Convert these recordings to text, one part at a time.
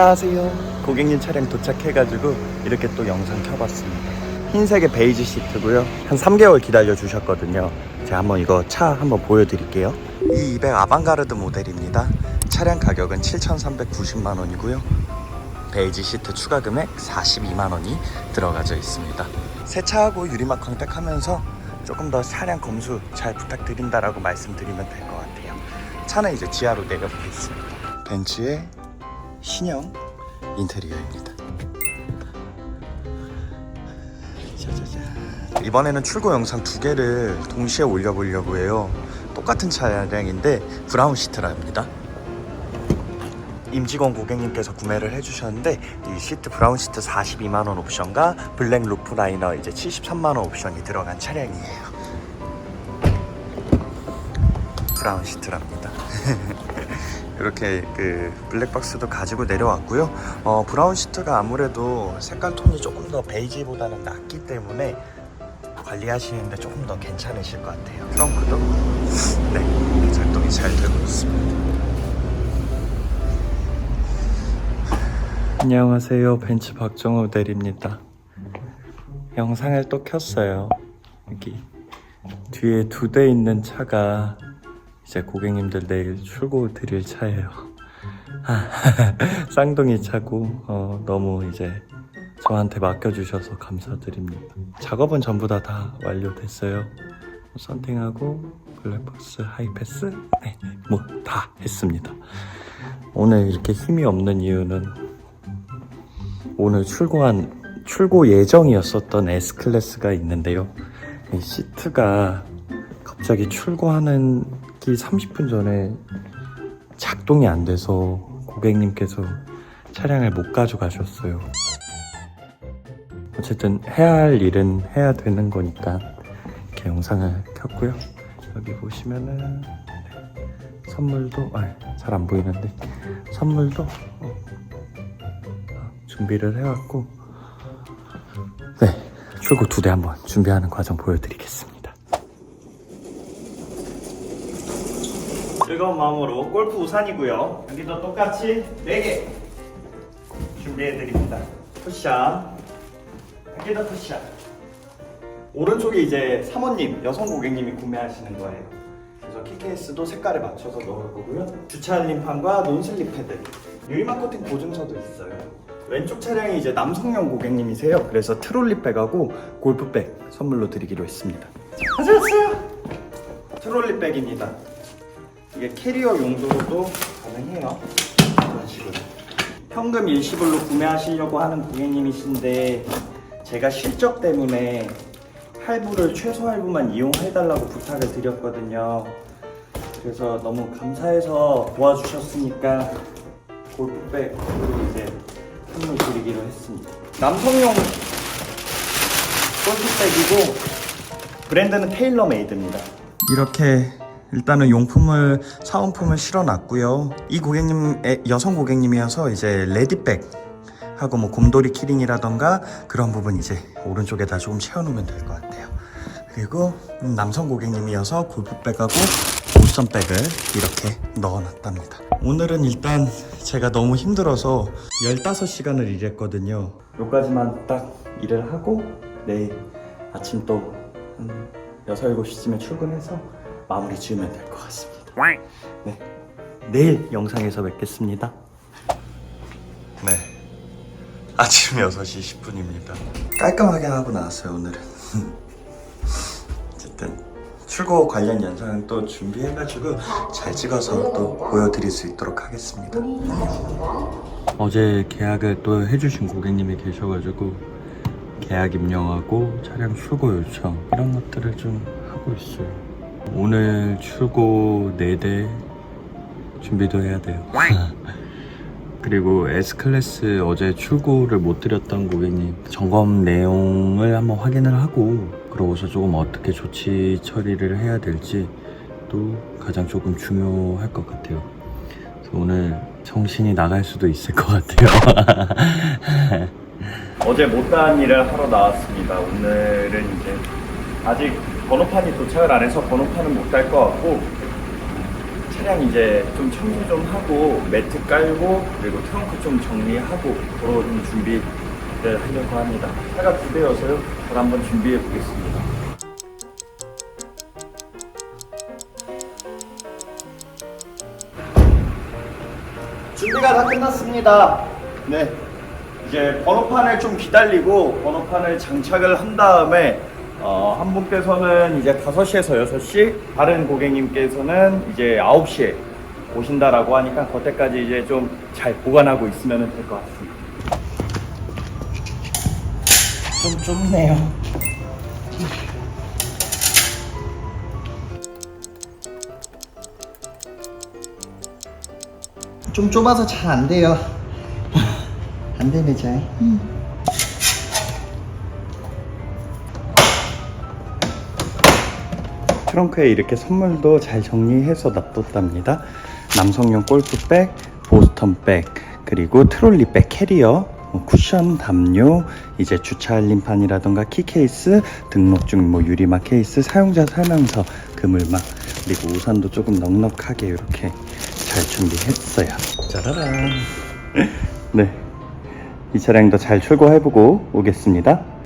안녕하세요. 고객님 차량 도착해가지고 이렇게 또 영상 켜봤습니다. 흰색의 베이지 시트고요. 한 3개월 기다려 주셨거든요. 제가 한번 이거 차 한번 보여드릴게요. 이 200 아방가르드 모델입니다. 차량 가격은 7,390만 원이고요. 베이지 시트 추가 금액 42만 원이 들어가져 있습니다. 세차하고 유리막 광택하면서 조금 더 차량 검수 잘 부탁드린다라고 말씀드리면 될 것 같아요. 차는 이제 지하로 내려보겠습니다. 벤츠의 신형 인테리어입니다. 이번에는 출고 영상 두 개를 동시에 올려보려고 해요. 똑같은 차량인데 브라운 시트랍니다. 임직원 고객님께서 구매를 해주셨는데 이 시트 브라운 시트 42만 원 옵션과 블랙 루프 라이너 이제 73만 원 옵션이 들어간 차량이에요. 브라운 시트랍니다. 이렇게 그 블랙박스도 가지고 내려왔고요. 어, 브라운 시트가 아무래도 색깔 톤이 조금 더 베이지보다는 낫기 때문에 관리하시는데 조금 더 괜찮으실 것 같아요. 트렁크도 네 작동이 잘 되고 있습니다. 안녕하세요. 벤츠 박정호 대리입니다. 영상을 또 켰어요. 여기 뒤에 두 대 있는 차가 이제 고객님들 내일 출고 드릴 차예요. 아, 쌍둥이 차고 어, 너무 이제 저한테 맡겨주셔서 감사드립니다. 작업은 전부 다 다 완료됐어요. 썬팅하고 블랙박스 하이패스 네, 뭐 다 했습니다. 오늘 이렇게 힘이 없는 이유는 오늘 출고한 출고 예정이었었던 S 클래스가 있는데요. 이 시트가 갑자기 출고하는 기 30분 전에 작동이 안 돼서 고객님께서 차량을 못 가져가셨어요. 어쨌든 해야 할 일은 해야 되는 거니까 이렇게 영상을 켰고요. 여기 보시면은 네, 선물도 잘 안 보이는데 선물도 어, 준비를 해왔고 네 출고 두 대 한번 준비하는 과정 보여드리겠습니다 즐거운 마음으로 골프 우산이고요. 여기도 똑같이 4개 준비해드립니다. 푸샷 여기도 푸샷 오른쪽에 이제 사모님 여성 고객님이 구매하시는 거예요. 그래서 키케이스도 색깔에 맞춰서 넣을 거고요. 주차 알림판과 논슬립 패드. 유리막 코팅 보증서도 있어요. 왼쪽 차량이 이제 남성용 고객님이세요. 그래서 트롤리백하고 골프백 선물로 드리기로 했습니다. 가져왔어요! 트롤리백입니다 이게 캐리어 용도로도 가능해요 이런 식으로 현금 일시불로 구매하시려고 하는 고객님이신데 제가 실적 때문에 할부를 최소 할부만 이용해달라고 부탁을 드렸거든요. 그래서 너무 감사해서 도와주셨으니까 골프백으로 이제 선물 드리기로 했습니다. 남성용 골프백이고 브랜드는 테일러 메이드입니다. 이렇게 일단은 용품을 사은품을 실어놨고요. 이 고객님 여성 고객님이어서 이제 레디백 하고 뭐 곰돌이 키링이라던가 그런 부분 이제 오른쪽에다 조금 채워놓으면 될 것 같아요. 그리고 음, 남성 고객님이어서 골프백하고 옷선백을 이렇게 넣어놨답니다. 오늘은 일단 제가 너무 힘들어서 15시간을 일했거든요. 여기까지만 딱 일을 하고 내일 아침 또한 6, 7시쯤에 출근해서 마무리 지으면 될 것 같습니다. 네. 내일 영상에서 뵙겠습니다. 네. 아침 6시 10분입니다. 깔끔하게 하고 나왔어요, 오늘은. 어쨌든 출고 관련 영상 또 준비해가지고 잘 찍어서 또 보여드릴 수 있도록 하겠습니다. 어제 계약을 또 해주신 고객님이 계셔가지고 계약 입력하고 차량 출고 요청 이런 것들을 좀 하고 있어요. 오늘 출고 4대 준비도 해야 돼요. 그리고 S클래스 어제 출고를 못 드렸던 고객님 점검 내용을 한번 확인을 하고 그러고서 조금 어떻게 조치 처리를 해야 될지 또 가장 조금 중요할 것 같아요. 오늘 정신이 나갈 수도 있을 것 같아요. 어제 못다한 일을 하러 나왔습니다. 오늘은 이제 아직 번호판이 도착을 안 해서 번호판은 못달것 같고 차량 이제 좀 청소 좀 하고 매트 깔고 그리고 트렁크 좀 정리하고 그런 좀 준비를 하려고 합니다. 차가 두 대여서요. 잘 한번 준비해 보겠습니다. 준비가 다 끝났습니다. 네. 이제 번호판을 좀 기다리고 번호판을 장착을 한 다음에 어, 한 분께서는 이제 5시에서 6시, 다른 고객님께서는 이제 9시에 오신다라고 하니까 그때까지 이제 좀 잘 보관하고 있으면 될 것 같습니다. 좀 좁네요. 좀 좁아서 잘 안 돼요. 안 되네 잘. 트렁크에 이렇게 선물도 잘 정리해서 놔뒀답니다. 남성용 골프백, 보스턴백, 그리고 트롤리백 캐리어, 뭐 쿠션, 담요, 이제 주차 알림판이라던가 키케이스, 등록증, 뭐 유리막 케이스, 사용자 설명서, 그물막, 그리고 우산도 조금 넉넉하게 이렇게 잘 준비했어요. 짜라란. 네. 이 차량도 잘 출고해보고 오겠습니다.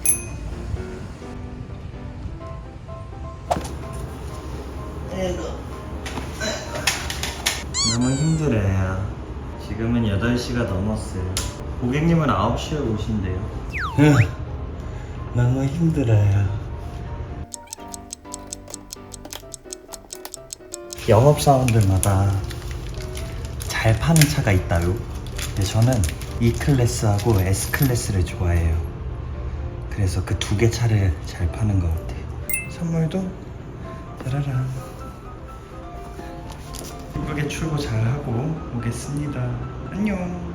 너무 힘들어요. 지금은 8시가 넘었어요. 고객님은 9시에 오신대요. 너무 힘들어요. 영업사원들마다 잘 파는 차가 있다요. 근데 저는 E 클래스하고 S 클래스를 좋아해요. 그래서 그 두 개 차를 잘 파는 것 같아요. 선물도 짜라란. 이쁘게 출고 잘 하고 오겠습니다. 안녕.